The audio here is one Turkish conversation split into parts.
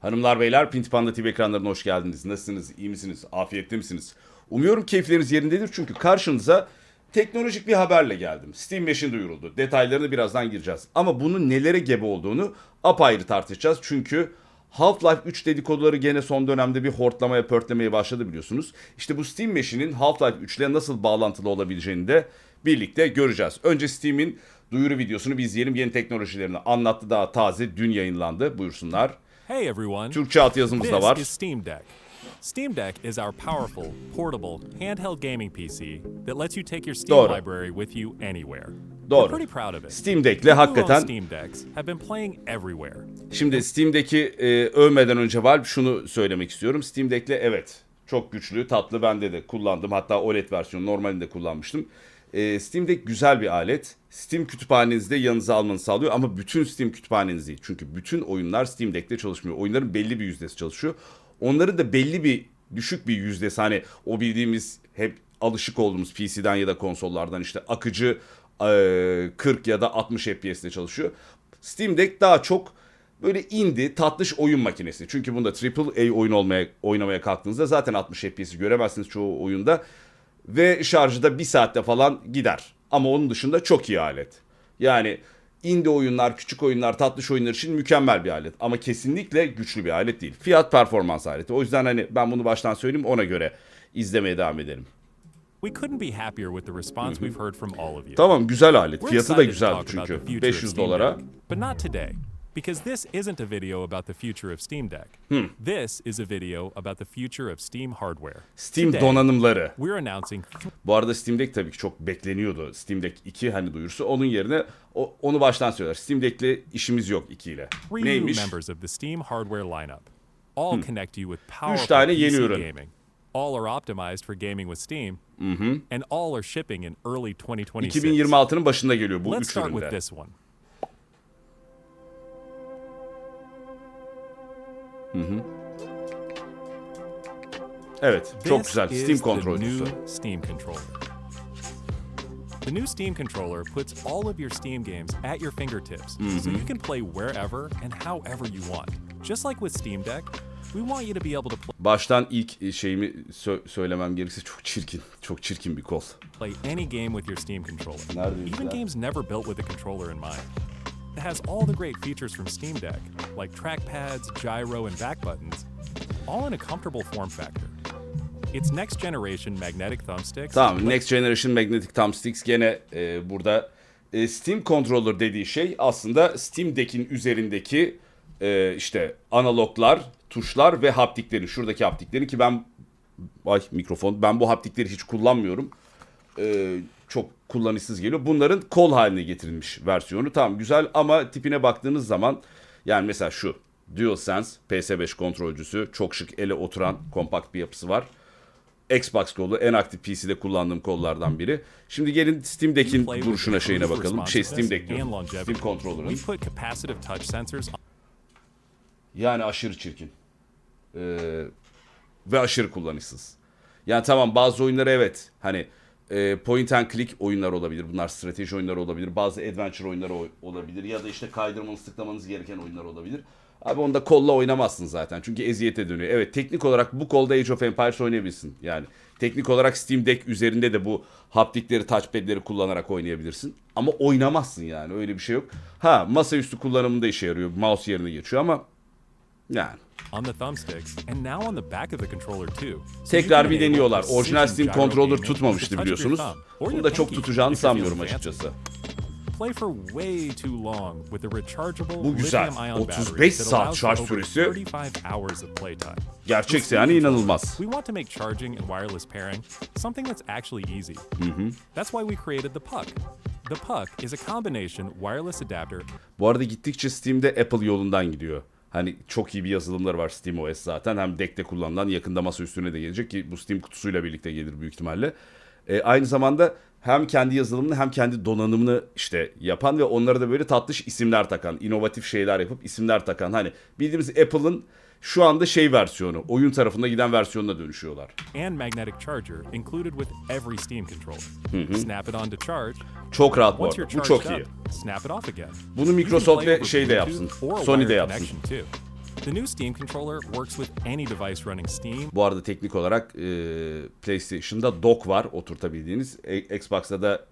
Hanımlar beyler Pinti Panda TV ekranlarına hoş geldiniz. Nasılsınız? İyi misiniz? Afiyette misiniz? Umuyorum keyifleriniz yerindedir çünkü karşınıza teknolojik bir haberle geldim. Steam Machine duyuruldu. Detaylarını birazdan gireceğiz. Ama bunun nelere gebe olduğunu apayrı tartışacağız. Çünkü Half-Life 3 dedikoduları gene son dönemde bir hortlamaya pörtlemeye başladı biliyorsunuz. İşte bu Steam Machine'in Half-Life 3 ile nasıl bağlantılı olabileceğini de birlikte göreceğiz. Önce Steam'in duyuru videosunu bir izleyelim. Yeni teknolojilerini anlattı daha taze dün yayınlandı. Buyursunlar. Hey everyone. Türkçe altyazımız da This var. is Steam Deck. Steam Deck is our powerful, portable, handheld gaming PC that lets you take your Steam Doğru. library with you anywhere. Doğru. Pretty proud of it. Steam Deck'le hakikaten Steam Decks have been playing everywhere. Şimdi Steam'deki e, övmeden önce Valve şunu söylemek istiyorum. Steam Deck'le evet çok güçlü, tatlı bende de kullandım. Hatta OLED versiyonu normalinde kullanmıştım. E, Steam Deck güzel bir alet. Steam kütüphanenizde yanınıza almanızı sağlıyor ama bütün Steam kütüphaneniz değil. Çünkü bütün oyunlar Steam Deck'te çalışmıyor. Oyunların belli bir yüzdesi çalışıyor. Onların da belli bir düşük bir yüzdesi hani o bildiğimiz hep alışık olduğumuz PC'den ya da konsollardan işte akıcı e, 40 ya da 60 FPS'te çalışıyor. Steam Deck daha çok böyle indie, tatlış oyun makinesi. Çünkü bunda AAA oyun olmaya, oynamaya kalktığınızda zaten 60 FPS'i göremezsiniz çoğu oyunda. Ve şarjı da bir saatte falan gider. Ama onun dışında çok iyi alet. Yani indie oyunlar, küçük oyunlar, tatlış oyunlar için mükemmel bir alet. Ama kesinlikle güçlü bir alet değil. Fiyat performans aleti. O yüzden hani ben bunu baştan söyleyeyim ona göre izlemeye devam edelim. We couldn't be happier with the response we've heard from all of you. Tamam güzel alet. Fiyatı da güzeldi çünkü. future of 500 Steam dolara. But not today. Because this isn't a video about the future of Steam Deck. This is a video about the future of Steam hardware. Steam Today, donanımları. We're announcing Bu arada Steam Deck tabii ki çok bekleniyordu. Steam Deck 2 hani duyurusu. Onun yerine o, onu baştan söyler. Steam Deck'le işimiz yok 2 ile. Neymiş? new members of the Steam hardware lineup. All connect you with Üç powerful tane PC yeni ürün. gaming. All are optimized for gaming with Steam. And all are shipping in early 2026. 2026'nın başında geliyor bu Let's 3 start with üründe. this one. Evet, çok This güzel. Steam kontrolcüsü. Steam controller. The new Steam controller puts all of your Steam games at your fingertips, so you can play wherever and however you want. Just like with Steam Deck, we want you to be able to Baştan ilk şeyimi sö- söylemem gerekirse çok çirkin. Çok çirkin bir kol. play any game with your Steam controller. Neredeyiz Even ya? games never built with a controller in mind. It has all the great features from Steam Deck, like trackpads, gyro, and back buttons, all in a comfortable form factor. Its next generation magnetic thumbsticks Tamam, Next Generation Magnetic Thumbsticks gene e, burada e, Steam Controller dediği şey aslında Steam Deck'in üzerindeki e, işte analoglar, tuşlar ve haptiklerin, şuradaki haptiklerin ki ben ay mikrofon ben bu haptikleri hiç kullanmıyorum. E, çok kullanışsız geliyor. Bunların kol haline getirilmiş versiyonu. Tamam güzel ama tipine baktığınız zaman yani mesela şu DualSense PS5 kontrolcüsü çok şık ele oturan kompakt bir yapısı var. Xbox kolu en aktif PC'de kullandığım kollardan biri. Şimdi gelin Steam Deck'in duruşuna şeyine bakalım. Şey Steam Deck diyorum. Steam. Controller'ın. Yani aşırı çirkin. Ee, ve aşırı kullanışsız. Yani tamam bazı oyunları evet hani e, point and click oyunlar olabilir. Bunlar strateji oyunları olabilir. Bazı adventure oyunları oy- olabilir. Ya da işte kaydırmanız tıklamanız gereken oyunlar olabilir. Abi onda kolla oynamazsın zaten. Çünkü eziyete dönüyor. Evet teknik olarak bu kolda Age of Empires oynayabilirsin. Yani teknik olarak Steam Deck üzerinde de bu haptikleri, touchpad'leri kullanarak oynayabilirsin. Ama oynamazsın yani. Öyle bir şey yok. Ha masaüstü kullanımında işe yarıyor. Mouse yerine geçiyor ama yani. on the thumbsticks and now on the back of the controller too. So you Tekrar bir deniyorlar. Orijinal Steam Controller tutmamıştı biliyorsunuz. Bunu da çok tutacağını sanmıyorum açıkçası. Bu güzel. lithium-ion 35 battery that saat şarj süresi. 35 hours of playtime. Gerçekse yani inanılmaz. We want to make charging and wireless pairing something that's actually easy. That's why we created the Puck. The Puck is a combination wireless adapter Bu arada gittikçe Steam'de Apple yolundan gidiyor. Hani çok iyi bir yazılımları var SteamOS zaten. Hem Deck'te kullanılan yakında masa üstüne de gelecek ki bu Steam kutusuyla birlikte gelir büyük ihtimalle. E, aynı zamanda hem kendi yazılımını hem kendi donanımını işte yapan ve onlara da böyle tatlış isimler takan, inovatif şeyler yapıp isimler takan. Hani bildiğimiz Apple'ın şu anda şey versiyonu, oyun tarafında giden versiyonuna dönüşüyorlar. and magnetic charger included with every Steam controller. Snap it on to charge. Çok rahat bu arada. Bu çok iyi. snap it off again. Bunu Microsoft ve şey de yapsın. Sony de yapsın. The new Steam controller works with any device running Steam Bu arada teknik olarak e, PlayStation'da dock var oturtabildiğiniz. E, Xbox'ta da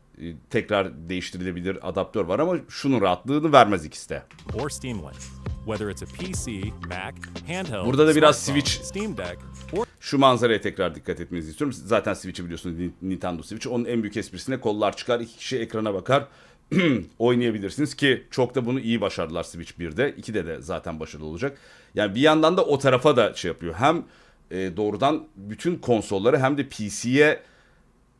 tekrar değiştirilebilir adaptör var ama şunun rahatlığını vermez ikisi de. Burada da biraz Switch- Şu manzaraya tekrar dikkat etmenizi istiyorum. Zaten Switch'i biliyorsunuz Ni- Nintendo Switch. Onun en büyük esprisine kollar çıkar, iki kişi ekrana bakar. oynayabilirsiniz ki çok da bunu iyi başardılar Switch 1'de. 2'de de zaten başarılı olacak. Yani bir yandan da o tarafa da şey yapıyor. Hem e, doğrudan bütün konsolları hem de PC'ye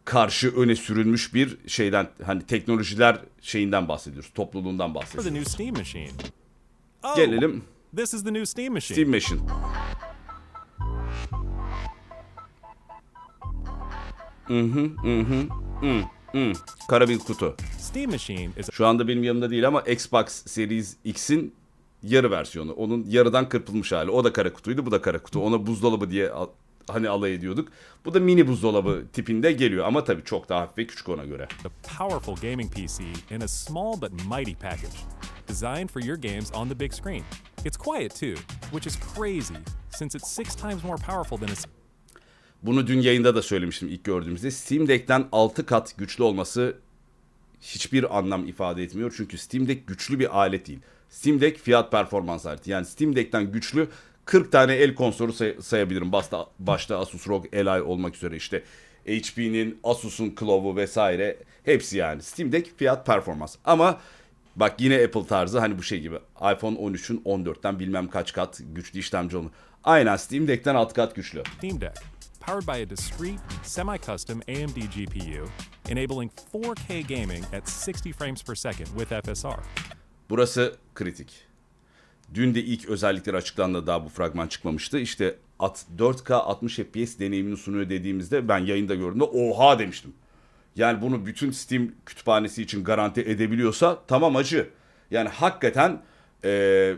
karşı öne sürülmüş bir şeyden hani teknolojiler şeyinden bahsediyoruz. Topluluğundan the bahsediyoruz. new Steam machine. Oh, Gelelim this is the new Steam machine. Steam Machine. Hı hı hı hı hı hı. Kara bir kutu. Steam Machine is Şu anda benim yanımda değil ama Xbox Series X'in yarı versiyonu. Onun yarıdan kırpılmış hali. O da kara kutuydu, bu da kara kutu. Ona buzdolabı diye hani alay ediyorduk. Bu da mini buzdolabı tipinde geliyor ama tabii çok daha hafif ve küçük ona göre. a powerful gaming PC in a small but mighty package, designed for your games on the big screen. It's quiet too, which is crazy since it's six times more powerful than a Bunu dün yayında da söylemiştim ilk gördüğümüzde. Steam Deck'ten 6 kat güçlü olması hiçbir anlam ifade etmiyor. Çünkü Steam Deck güçlü bir alet değil. Steam Deck fiyat performans aleti. Yani Steam Deck'ten güçlü 40 tane el konsolu say- sayabilirim. Başta, başta Asus ROG Ally olmak üzere işte HP'nin, Asus'un Clove'u vesaire hepsi yani. Steam Deck fiyat performans. Ama bak yine Apple tarzı hani bu şey gibi iPhone 13'ün 14'ten bilmem kaç kat güçlü işlemci onu. Aynen Steam Deck'ten 6 kat güçlü. Steam Deck, powered by a discrete, semi-custom AMD GPU, enabling 4K gaming at 60 frames per second with FSR. Burası kritik. Dün de ilk özellikleri açıklandı daha bu fragman çıkmamıştı. İşte at 4K 60 FPS deneyimini sunuyor dediğimizde ben yayında gördüğümde oha demiştim. Yani bunu bütün Steam kütüphanesi için garanti edebiliyorsa tamam acı. Yani hakikaten e,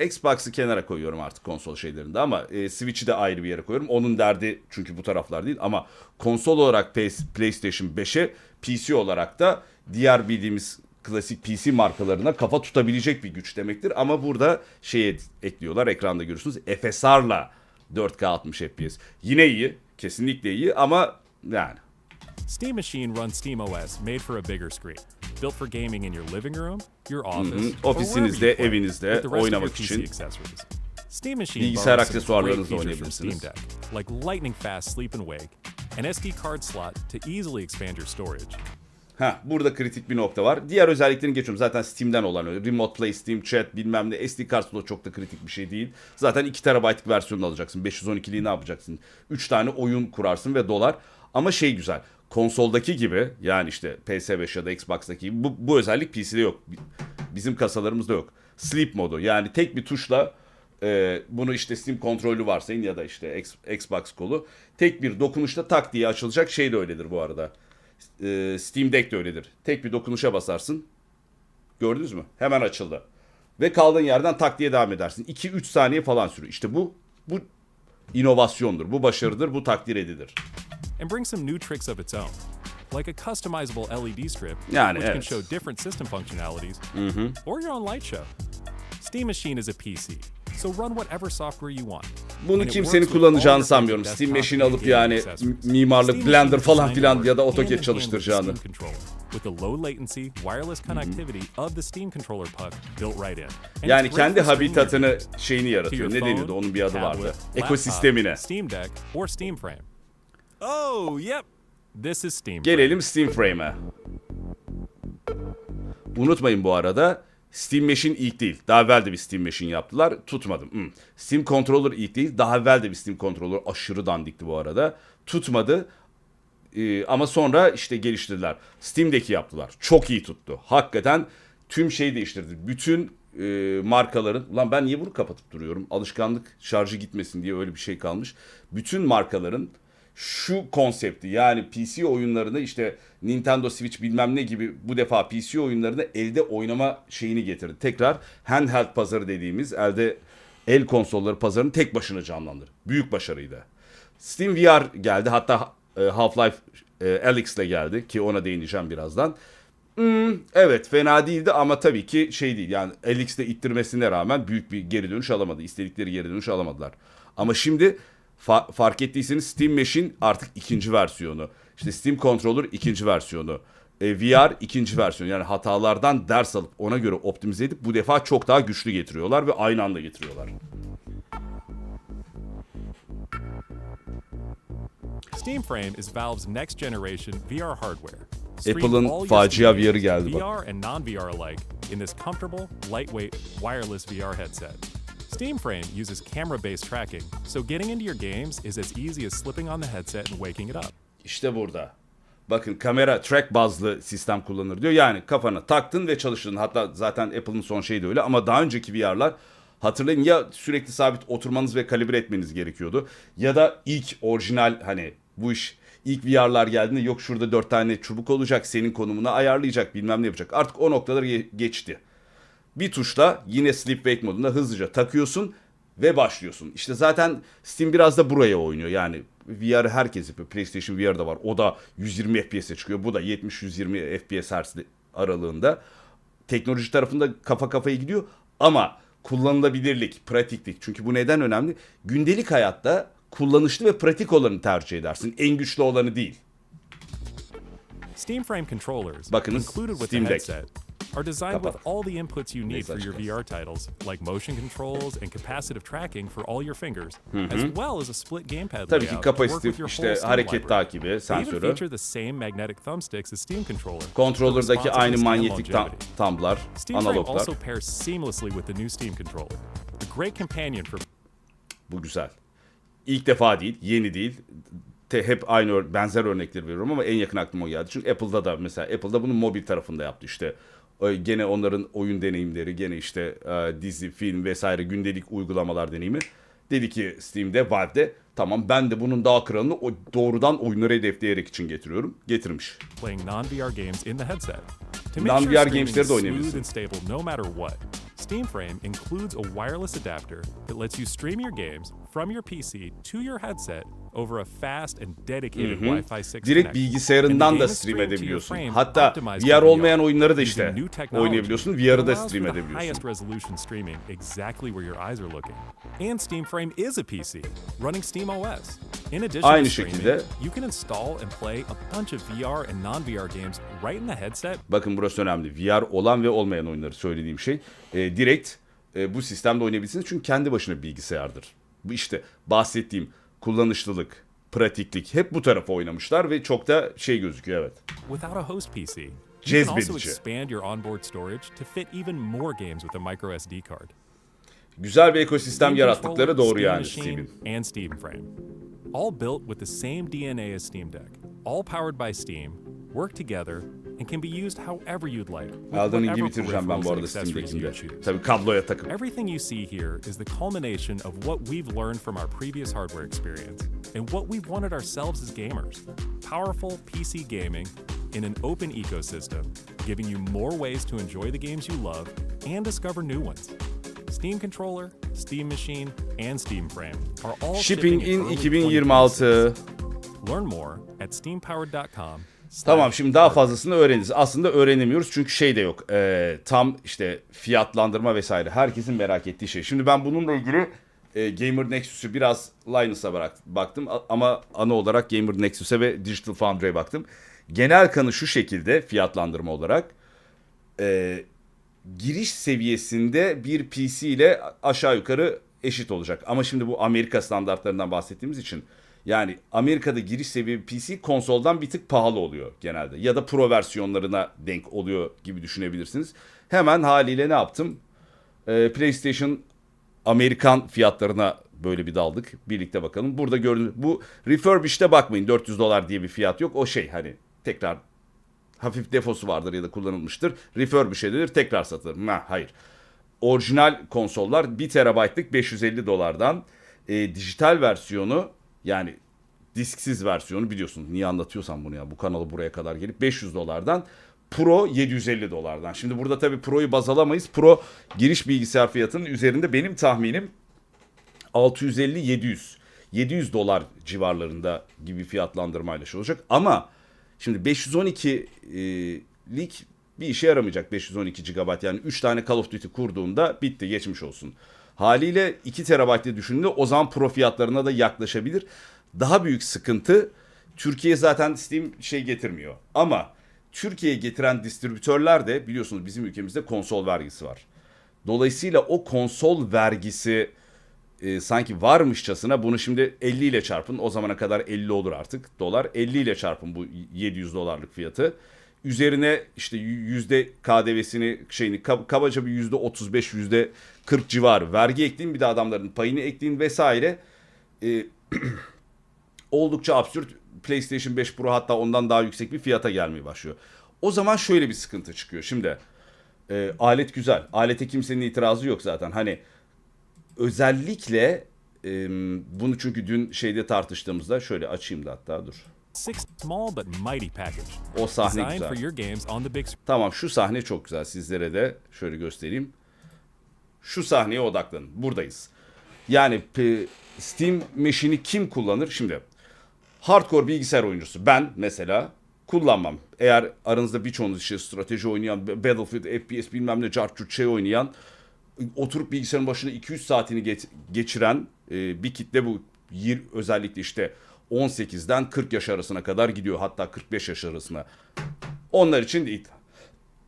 Xbox'ı kenara koyuyorum artık konsol şeylerinde ama e, Switch'i de ayrı bir yere koyuyorum. Onun derdi çünkü bu taraflar değil ama konsol olarak PS PlayStation 5'e PC olarak da diğer bildiğimiz klasik PC markalarına kafa tutabilecek bir güç demektir. Ama burada şey ekliyorlar ekranda görüyorsunuz FSR'la 4K 60 FPS. Yine iyi kesinlikle iyi ama yani Steam Machine runs SteamOS made for a bigger screen, built for gaming in your living room, your office, or Ofisinizde, evinizde oynamak için accessories. Steam Machine bilgisayar aksesuarlarınızla oynayabilirsiniz. Like lightning fast sleep and wake, an SD card slot to easily expand your storage, Ha, burada kritik bir nokta var. Diğer özelliklerini geçiyorum. Zaten Steam'den olan öyle. Remote Play, Steam Chat bilmem ne. SD kart slot çok da kritik bir şey değil. Zaten 2 TB'lık versiyonunu alacaksın. 512'liği ne yapacaksın? 3 tane oyun kurarsın ve dolar. Ama şey güzel. Konsoldaki gibi yani işte PS5 ya da Xbox'taki gibi bu, bu özellik PC'de yok. Bi- Bizim kasalarımızda yok. Sleep modu yani tek bir tuşla e, bunu işte Steam kontrolü varsayın ya da işte Xbox kolu. Tek bir dokunuşta tak diye açılacak şey de öyledir bu arada. E, Steam Deck de öyledir. Tek bir dokunuşa basarsın. Gördünüz mü? Hemen açıldı. Ve kaldığın yerden tak diye devam edersin. 2-3 saniye falan sürüyor. İşte bu bu inovasyondur. Bu başarıdır. Bu takdir edilir. and brings some new tricks of its own, like a customizable LED strip, Yani which can evet. show different system functionalities, or your own light show. Steam Machine is a PC, so run whatever software you want. Bunu it kimsenin kullanacağını sanmıyorum. Steam Machine alıp yani mimarlık, Blender falan filan ya da AutoCAD çalıştıracağını. Yani kendi habitatını şeyini yaratıyor. Ne deniyordu? Onun bir adı vardı. Ekosistemine. laptop, Steam Deck, or Steam Frame. Oh, yep. This is Steam Frame. Gelelim Steam Frame'e. Unutmayın bu arada Steam Machine ilk değil. Daha evvel de bir Steam Machine yaptılar. Tutmadım. Hmm. Steam Controller ilk değil. Daha evvel de bir Steam Controller aşırı dandikti bu arada. Tutmadı. Ee, ama sonra işte geliştirdiler. Steam'deki yaptılar. Çok iyi tuttu. Hakikaten tüm şeyi değiştirdi. Bütün e, markaların... Ulan ben niye bunu kapatıp duruyorum? Alışkanlık şarjı gitmesin diye öyle bir şey kalmış. Bütün markaların şu konsepti yani PC oyunlarını işte Nintendo Switch bilmem ne gibi bu defa PC oyunlarını elde oynama şeyini getirdi. Tekrar handheld pazarı dediğimiz elde el konsolları pazarını tek başına canlandırdı. Büyük başarıydı. Steam VR geldi hatta e, Half-Life e, Alyx ile geldi ki ona değineceğim birazdan. Evet fena değildi ama tabii ki şey değil. Yani LX'de ittirmesine rağmen büyük bir geri dönüş alamadı. İstedikleri geri dönüş alamadılar. Ama şimdi fa- fark ettiyseniz Steam Machine artık ikinci versiyonu. İşte Steam Controller ikinci versiyonu. E, VR ikinci versiyonu. Yani hatalardan ders alıp ona göre optimize edip bu defa çok daha güçlü getiriyorlar ve aynı anda getiriyorlar. Steam Frame is Valve's next generation VR hardware. Apple'ın facia VR'ı geldi bak. VR and non-VR alike in this comfortable, lightweight, wireless VR headset. Steam Frame uses camera-based tracking, so getting into your games is as easy as slipping on the headset and waking it up. İşte burada. Bakın kamera track bazlı sistem kullanır diyor. Yani kafana taktın ve çalıştın. Hatta zaten Apple'ın son şeyi de öyle ama daha önceki VR'lar hatırlayın ya sürekli sabit oturmanız ve kalibre etmeniz gerekiyordu. Ya da ilk orijinal hani bu iş ilk VR'lar geldiğinde yok şurada dört tane çubuk olacak senin konumuna ayarlayacak bilmem ne yapacak. Artık o noktaları ge- geçti. Bir tuşla yine sleep wake modunda hızlıca takıyorsun ve başlıyorsun. İşte zaten Steam biraz da buraya oynuyor. Yani VR herkes yapıyor. PlayStation VR da var. O da 120 FPS'e çıkıyor. Bu da 70-120 FPS aralığında. Teknoloji tarafında kafa kafaya gidiyor ama kullanılabilirlik, pratiklik. Çünkü bu neden önemli? Gündelik hayatta kullanışlı ve pratik olanı tercih edersin. En güçlü olanı değil. Steam Frame controllers, Bakınız, included with Steam Deck. Are designed with all the inputs you need for your. VR titles, like motion controls and capacitive tracking for all your fingers, as well as a split gamepad Tabii ki layout to work kapasitif, your işte whole Steam hareket library. takibi, They even sensörü. feature the same magnetic thumbsticks as Steam controller. for Controller'daki aynı responsiveness and manyetik tam, longevity. tumblar, Steam Frame analoglar. also pairs seamlessly with the new Steam controller, a great companion for Bu güzel. İlk defa değil, yeni değil. Te, hep aynı ör- benzer örnekleri veriyorum ama en yakın aklıma o geldi. Çünkü Apple'da da mesela Apple'da bunu mobil tarafında yaptı işte. Gene onların oyun deneyimleri, gene işte e, dizi, film vesaire gündelik uygulamalar deneyimi. Dedi ki Steam'de, Valve'de tamam ben de bunun daha kralını o doğrudan oyunları hedefleyerek için getiriyorum. Getirmiş. non-VR games in the headset. To make Non-VR sure streaming gamesleri de oynayabilirsin. Steam Frame includes a wireless adapter that lets you stream your games from your PC to your headset over a fast and dedicated Wi-Fi 6 Direkt bilgisayarından da stream edebiliyorsun. Hatta VR olmayan oyunları da işte oynayabiliyorsun. VR'ı da stream edebiliyorsun. And Steam Frame is a PC running Steam OS. In addition Aynı şekilde- you can install and play a bunch of VR and non-VR games right in the headset Bakın burası önemli. VR olan ve olmayan oyunları söylediğim şey. E, direkt e, bu sistemde oynayabilirsiniz çünkü kendi başına bilgisayardır. Bu işte bahsettiğim kullanışlılık, pratiklik hep bu tarafa oynamışlar ve çok da şey gözüküyor evet. Without a host PC, you can also expand your onboard storage to fit even more games with a micro SD card. Güzel bir ekosistem yarattıkları doğru yani Steam'in. and Steam Frame. All built with the same DNA as Steam Deck, all powered by Steam, work together, and can be used however you'd like. Elden Ring'i bitireceğim ben bu arada Steam'dekinde. Tabii kabloya takıp. Everything you see here is the culmination of what we've learned from our previous hardware experience and what we wanted ourselves as gamers. Powerful PC gaming in an open ecosystem, giving you more ways to enjoy the games you love and discover new ones. Steam Controller, Steam Machine, and Steam Frame are all Shipping in early 2026. 2026. Learn more at steampowered.com. Tamam şimdi daha fazlasını öğreniriz. Aslında öğrenemiyoruz çünkü şey de yok. Ee, tam işte fiyatlandırma vesaire. Herkesin merak ettiği şey. Şimdi ben bununla ilgili e, Gamer Nexus'u biraz Linus'a bırak, baktım ama ana olarak Gamer Nexus'a ve Digital Foundry'e baktım. Genel kanı şu şekilde fiyatlandırma olarak. e, giriş seviyesinde bir PC ile aşağı yukarı eşit olacak. Ama şimdi bu Amerika standartlarından bahsettiğimiz için yani Amerika'da giriş seviye PC konsoldan bir tık pahalı oluyor genelde. Ya da Pro versiyonlarına denk oluyor gibi düşünebilirsiniz. Hemen haliyle ne yaptım? Ee, PlayStation Amerikan fiyatlarına böyle bir daldık. Birlikte bakalım. Burada gördüğünüz bu refurbished'e bakmayın. 400 dolar diye bir fiyat yok. O şey hani tekrar hafif defosu vardır ya da kullanılmıştır. Refurbish edilir tekrar satılır. Ha, hayır. Orijinal konsollar 1 terabaytlık 550 dolardan e, dijital versiyonu yani disksiz versiyonu biliyorsunuz. Niye anlatıyorsam bunu ya bu kanalı buraya kadar gelip 500 dolardan Pro 750 dolardan. Şimdi burada tabii Pro'yu baz alamayız. Pro giriş bilgisayar fiyatının üzerinde benim tahminim 650-700. 700 dolar civarlarında gibi fiyatlandırmayla şey olacak. Ama şimdi 512'lik bir işe yaramayacak 512 GB. Yani 3 tane Call of Duty kurduğunda bitti geçmiş olsun. Haliyle 2 TB diye düşündüğünde o zaman pro fiyatlarına da yaklaşabilir. Daha büyük sıkıntı Türkiye zaten Steam şey getirmiyor. Ama Türkiye'ye getiren distribütörler de biliyorsunuz bizim ülkemizde konsol vergisi var. Dolayısıyla o konsol vergisi e, sanki varmışçasına bunu şimdi 50 ile çarpın. O zamana kadar 50 olur artık dolar. 50 ile çarpın bu 700 dolarlık fiyatı. Üzerine işte yüzde KDV'sini şeyini kab- kabaca bir yüzde 35 yüzde 40 civarı vergi ekleyin bir de adamların payını ekleyin vesaire. E, oldukça absürt PlayStation 5 Pro hatta ondan daha yüksek bir fiyata gelmeye başlıyor. O zaman şöyle bir sıkıntı çıkıyor. Şimdi e, alet güzel. Alete kimsenin itirazı yok zaten. Hani özellikle e, bunu çünkü dün şeyde tartıştığımızda şöyle açayım da hatta dur. O sahne güzel. Tamam şu sahne çok güzel. Sizlere de şöyle göstereyim. Şu sahneye odaklanın. Buradayız. Yani Steam Machine'i kim kullanır? Şimdi hardcore bilgisayar oyuncusu ben mesela kullanmam. Eğer aranızda birçoğunuz işte strateji oynayan, Battlefield, FPS bilmem ne, cartçut şey oynayan, oturup bilgisayarın başında 200 saatini geç- geçiren e, bir kitle bu. Yir, özellikle işte 18'den 40 yaş arasına kadar gidiyor. Hatta 45 yaş arasına. Onlar için değil.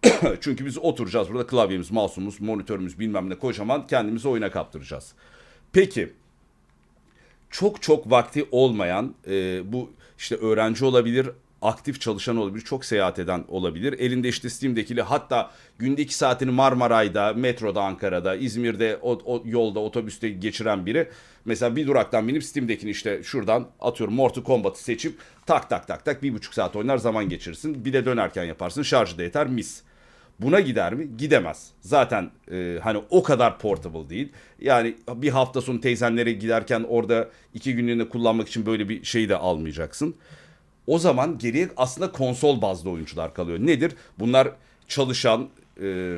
Çünkü biz oturacağız burada klavyemiz, mouse'umuz, monitörümüz bilmem ne kocaman kendimizi oyuna kaptıracağız. Peki çok çok vakti olmayan e, bu işte öğrenci olabilir, aktif çalışan olabilir, çok seyahat eden olabilir. Elinde işte Steam'dekili hatta günde iki saatini Marmaray'da, metroda Ankara'da, İzmir'de o, o yolda otobüste geçiren biri. Mesela bir duraktan binip Steam'dekini işte şuradan atıyorum Mortal Kombat'ı seçip tak tak tak tak bir buçuk saat oynar zaman geçirirsin. Bir de dönerken yaparsın şarjı da yeter mis. Buna gider mi? Gidemez. Zaten e, hani o kadar portable değil. Yani bir hafta sonu teyzenlere giderken orada iki günlüğüne kullanmak için böyle bir şey de almayacaksın. O zaman geriye aslında konsol bazlı oyuncular kalıyor. Nedir? Bunlar çalışan, e,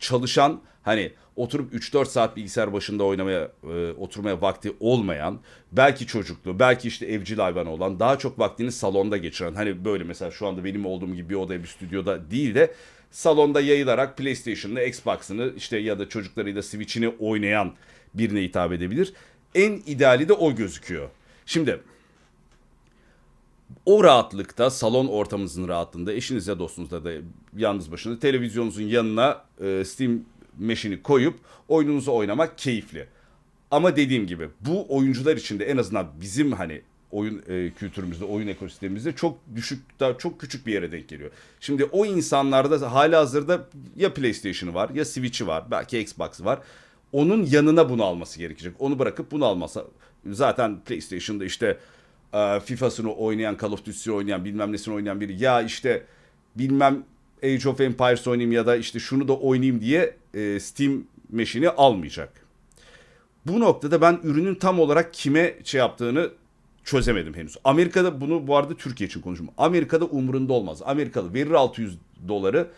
çalışan hani oturup 3-4 saat bilgisayar başında oynamaya, e, oturmaya vakti olmayan, belki çocuklu, belki işte evcil hayvanı olan, daha çok vaktini salonda geçiren, hani böyle mesela şu anda benim olduğum gibi bir odaya bir stüdyoda değil de salonda yayılarak PlayStation'ını, Xbox'ını işte ya da çocuklarıyla Switch'ini oynayan birine hitap edebilir. En ideali de o gözüküyor. Şimdi o rahatlıkta, salon ortamınızın rahatlığında, eşinizle dostunuzla da yalnız başına televizyonunuzun yanına e, Steam Machine'i koyup oyununuzu oynamak keyifli. Ama dediğim gibi bu oyuncular için de en azından bizim hani oyun e, kültürümüzde, oyun ekosistemimizde çok düşük, daha çok küçük bir yere denk geliyor. Şimdi o insanlarda hala hazırda ya PlayStation'ı var ya Switch'i var, belki Xbox'ı var. Onun yanına bunu alması gerekecek. Onu bırakıp bunu almasa zaten PlayStation'da işte e, FIFA'sını oynayan, Call of Duty'si oynayan, bilmem nesini oynayan biri ya işte bilmem Age of Empires oynayayım ya da işte şunu da oynayayım diye e, Steam Machine'i almayacak. Bu noktada ben ürünün tam olarak kime şey yaptığını çözemedim henüz. Amerika'da bunu bu arada Türkiye için konuşuyorum. Amerika'da umurunda olmaz. Amerikalı verir 600 doları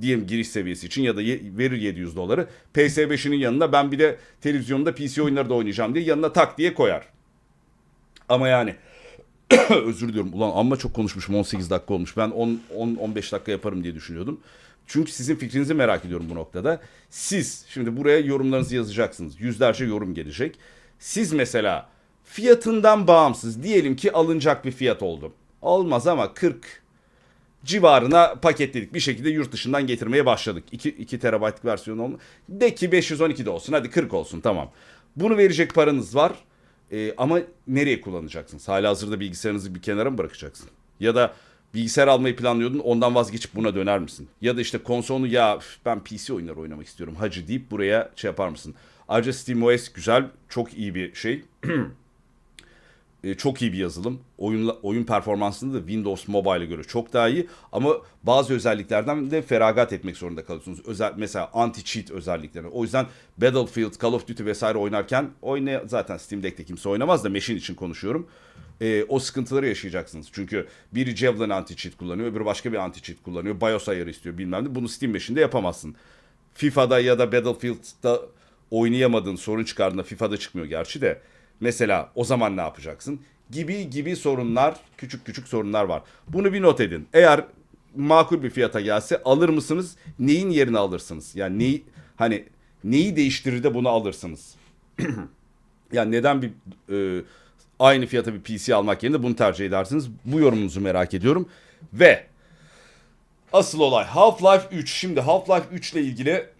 diyelim giriş seviyesi için ya da verir 700 doları. PS5'inin yanına ben bir de televizyonda PC oyunları da oynayacağım diye yanına tak diye koyar. Ama yani özür diliyorum. Ulan amma çok konuşmuşum 18 dakika olmuş. Ben 10 10 15 dakika yaparım diye düşünüyordum. Çünkü sizin fikrinizi merak ediyorum bu noktada. Siz şimdi buraya yorumlarınızı yazacaksınız. Yüzlerce yorum gelecek. Siz mesela fiyatından bağımsız diyelim ki alınacak bir fiyat oldu. Olmaz ama 40 civarına paketledik. Bir şekilde yurt dışından getirmeye başladık. 2, 2 terabaytlık versiyon olma. De ki 512 de olsun. Hadi 40 olsun tamam. Bunu verecek paranız var. Ee, ama nereye kullanacaksınız? Hala hazırda bilgisayarınızı bir kenara mı bırakacaksın? Ya da bilgisayar almayı planlıyordun ondan vazgeçip buna döner misin? Ya da işte konsolunu ya ben PC oyunları oynamak istiyorum hacı deyip buraya şey yapar mısın? Ayrıca SteamOS güzel, çok iyi bir şey. E, çok iyi bir yazılım. Oyun, oyun performansında da Windows Mobile'e göre çok daha iyi. Ama bazı özelliklerden de feragat etmek zorunda kalıyorsunuz. Özel, mesela anti-cheat özellikleri. O yüzden Battlefield, Call of Duty vesaire oynarken oyna zaten Steam Deck'te kimse oynamaz da Machine için konuşuyorum. E, o sıkıntıları yaşayacaksınız. Çünkü biri Javelin anti-cheat kullanıyor, öbürü başka bir anti-cheat kullanıyor. BIOS ayarı istiyor bilmem ne. Bunu Steam Machine'de yapamazsın. FIFA'da ya da Battlefield'da oynayamadığın sorun çıkardığında FIFA'da çıkmıyor gerçi de. Mesela o zaman ne yapacaksın? Gibi gibi sorunlar, küçük küçük sorunlar var. Bunu bir not edin. Eğer makul bir fiyata gelse alır mısınız? Neyin yerine alırsınız? Yani neyi hani neyi değiştirir de bunu alırsınız? yani neden bir e, aynı fiyata bir PC almak yerine bunu tercih edersiniz? Bu yorumunuzu merak ediyorum. Ve asıl olay Half-Life 3. Şimdi Half-Life 3 ile ilgili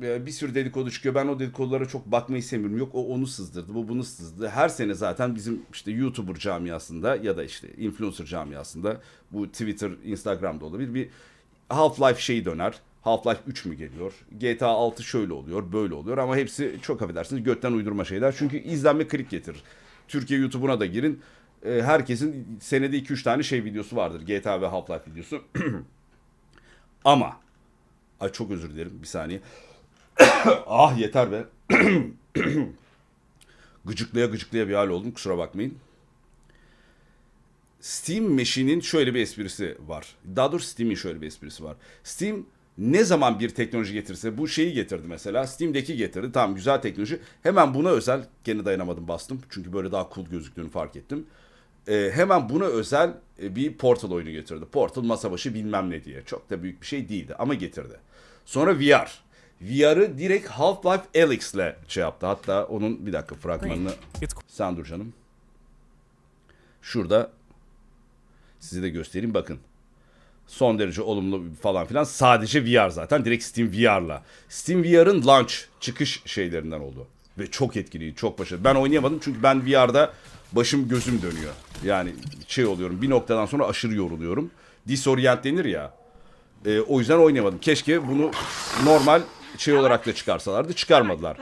bir sürü dedikodu çıkıyor. Ben o dedikodulara çok bakmayı sevmiyorum. Yok o onu sızdırdı, bu bunu sızdırdı. Her sene zaten bizim işte YouTuber camiasında ya da işte influencer camiasında bu Twitter, Instagram'da olabilir bir Half-Life şeyi döner. Half-Life 3 mü geliyor? GTA 6 şöyle oluyor, böyle oluyor ama hepsi çok affedersiniz götten uydurma şeyler. Çünkü izlenme klik getirir. Türkiye YouTube'una da girin. E, herkesin senede 2-3 tane şey videosu vardır. GTA ve Half-Life videosu. ama Ay çok özür dilerim bir saniye. ah yeter be. gıcıklaya gıcıklaya bir hal oldum kusura bakmayın. Steam Machine'in şöyle bir esprisi var. Daha doğrusu Steam'in şöyle bir esprisi var. Steam ne zaman bir teknoloji getirirse bu şeyi getirdi mesela. Steam'deki getirdi. Tamam güzel teknoloji. Hemen buna özel gene dayanamadım bastım. Çünkü böyle daha cool gözüktüğünü fark ettim. Ee, hemen buna özel e, bir Portal oyunu getirdi. Portal masa başı bilmem ne diye. Çok da büyük bir şey değildi ama getirdi. Sonra VR. VR'ı direkt Half-Life Alyx'le şey yaptı. Hatta onun bir dakika fragmanını sen dur canım. Şurada size de göstereyim bakın. Son derece olumlu falan filan. Sadece VR zaten. Direkt Steam VR'la. Steam VR'ın launch çıkış şeylerinden oldu. Ve çok etkili, çok başarılı. Ben oynayamadım çünkü ben VR'da başım gözüm dönüyor. Yani şey oluyorum bir noktadan sonra aşırı yoruluyorum. Disorient denir ya. Ee, o yüzden oynayamadım. Keşke bunu normal şey olarak da çıkarsalardı. Çıkarmadılar.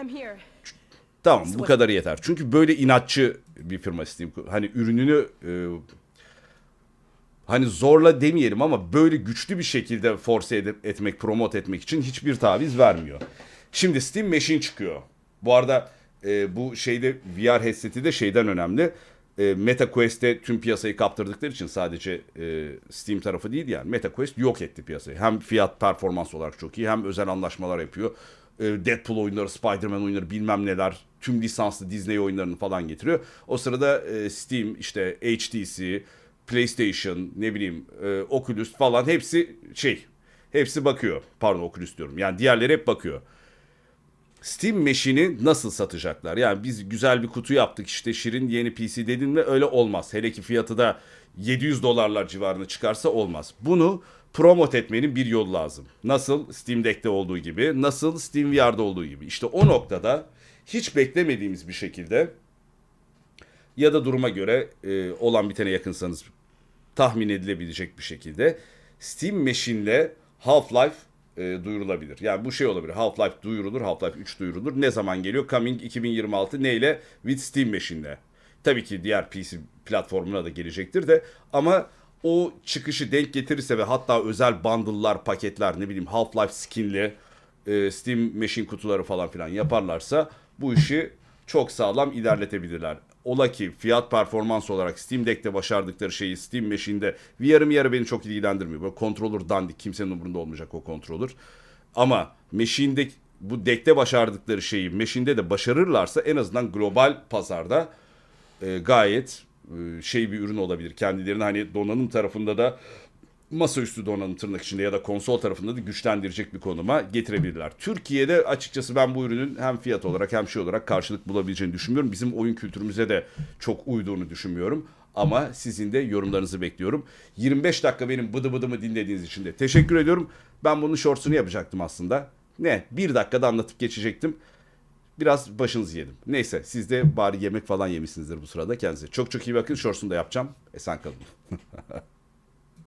Tamam bu kadar yeter. Çünkü böyle inatçı bir firma Steam. Hani ürününü e, hani zorla demeyelim ama böyle güçlü bir şekilde force edip, etmek, promote etmek için hiçbir taviz vermiyor. Şimdi Steam Machine çıkıyor. Bu arada e, bu şeyde VR headset'i de şeyden önemli. E, MetaQuest'te tüm piyasayı kaptırdıkları için sadece e, Steam tarafı değil yani MetaQuest yok etti piyasayı. Hem fiyat performans olarak çok iyi hem özel anlaşmalar yapıyor. E, Deadpool oyunları, Spider-Man oyunları bilmem neler tüm lisanslı Disney oyunlarını falan getiriyor. O sırada e, Steam işte HTC, PlayStation ne bileyim e, Oculus falan hepsi şey hepsi bakıyor. Pardon Oculus diyorum. Yani diğerleri hep bakıyor. Steam Machine'i nasıl satacaklar? Yani biz güzel bir kutu yaptık işte Şirin yeni PC dedin mi öyle olmaz. Hele ki fiyatı da 700 dolarlar civarına çıkarsa olmaz. Bunu promote etmenin bir yolu lazım. Nasıl Steam Deck'te olduğu gibi, nasıl Steam VR'da olduğu gibi. İşte o noktada hiç beklemediğimiz bir şekilde ya da duruma göre e, olan bitene yakınsanız tahmin edilebilecek bir şekilde Steam Machine'le Half-Life e, duyurulabilir. Yani bu şey olabilir. Half-Life duyurulur, Half-Life 3 duyurulur. Ne zaman geliyor? Coming 2026 neyle? With Steam Machine'le. Tabii ki diğer PC platformuna da gelecektir de ama o çıkışı denk getirirse ve hatta özel bundle'lar, paketler ne bileyim Half-Life skinli e, Steam Machine kutuları falan filan yaparlarsa bu işi çok sağlam ilerletebilirler. Ola ki fiyat performans olarak Steam Deck'te başardıkları şeyi Steam Machine'de VR'ım yarı beni çok ilgilendirmiyor. Böyle controller dandik kimsenin umurunda olmayacak o controller. Ama Machine'de bu Deck'te başardıkları şeyi Machine'de de başarırlarsa en azından global pazarda e, gayet e, şey bir ürün olabilir. Kendilerini hani donanım tarafında da masaüstü donanım tırnak içinde ya da konsol tarafında da güçlendirecek bir konuma getirebilirler. Türkiye'de açıkçası ben bu ürünün hem fiyat olarak hem şey olarak karşılık bulabileceğini düşünmüyorum. Bizim oyun kültürümüze de çok uyduğunu düşünmüyorum. Ama sizin de yorumlarınızı bekliyorum. 25 dakika benim bıdı bıdımı dinlediğiniz için de teşekkür ediyorum. Ben bunun shortsunu yapacaktım aslında. Ne? Bir dakikada anlatıp geçecektim. Biraz başınızı yedim. Neyse siz de bari yemek falan yemişsinizdir bu sırada kendinize. Çok çok iyi bakın. Shortsunu da yapacağım. Esen kalın.